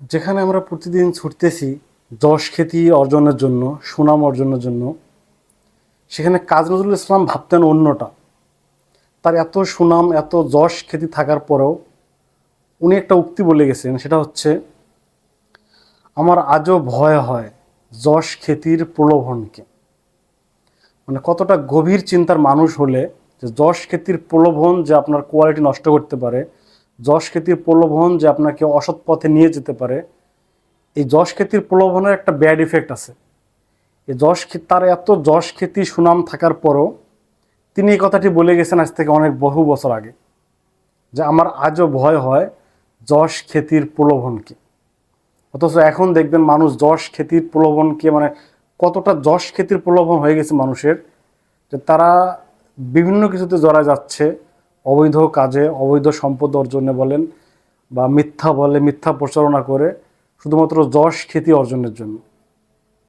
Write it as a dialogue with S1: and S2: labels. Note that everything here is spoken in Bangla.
S1: যেখানে আমরা প্রতিদিন ছুটতেছি যশ খ্যাতি অর্জনের জন্য, সুনাম অর্জনের জন্য, সেখানে কাজী নজরুল ইসলাম ভাবতেন অন্যটা। তার এত সুনাম, এত যশ খ্যাতি থাকার পরেও উনি একটা উক্তি বলে গেছেন, সেটা হচ্ছে, আমার আজও ভয় হয় যশ খ্যাতির প্রলোভনকে। মানে কতটা গভীর চিন্তার মানুষ হলে যে যশ খ্যাতির প্রলোভন যে আপনার কোয়ালিটি নষ্ট করতে পারে যশ খ্যাতির প্রলোভন যে আপনাকে অসৎ পথে নিয়ে যেতে পারে, এই যশ খ্যাতির প্রলোভনের একটা ব্যাড ইফেক্ট আছে। এই যশ তার এত যশ খ্যাতি সুনাম থাকার পরও তিনি এই কথাটি বলে গেছেন আজ থেকে অনেক বহু বছর আগে, যে আমার আজও ভয় হয় যশ খ্যাতির প্রলোভনকে। অথচ এখন দেখবেন মানুষ যশ খ্যাতির প্রলোভনকে মানে কতটা যশ খ্যাতির প্রলোভন হয়ে গেছে মানুষের, যে তারা বিভিন্ন কিছুতে জড়ায় যাচ্ছে অবৈধ কাজে, অবৈধ সম্পদ অর্জনে বলেন বা মিথ্যা বলে, মিথ্যা প্রচারণা করে শুধুমাত্র যশ, খ্যাতি অর্জনের জন্য।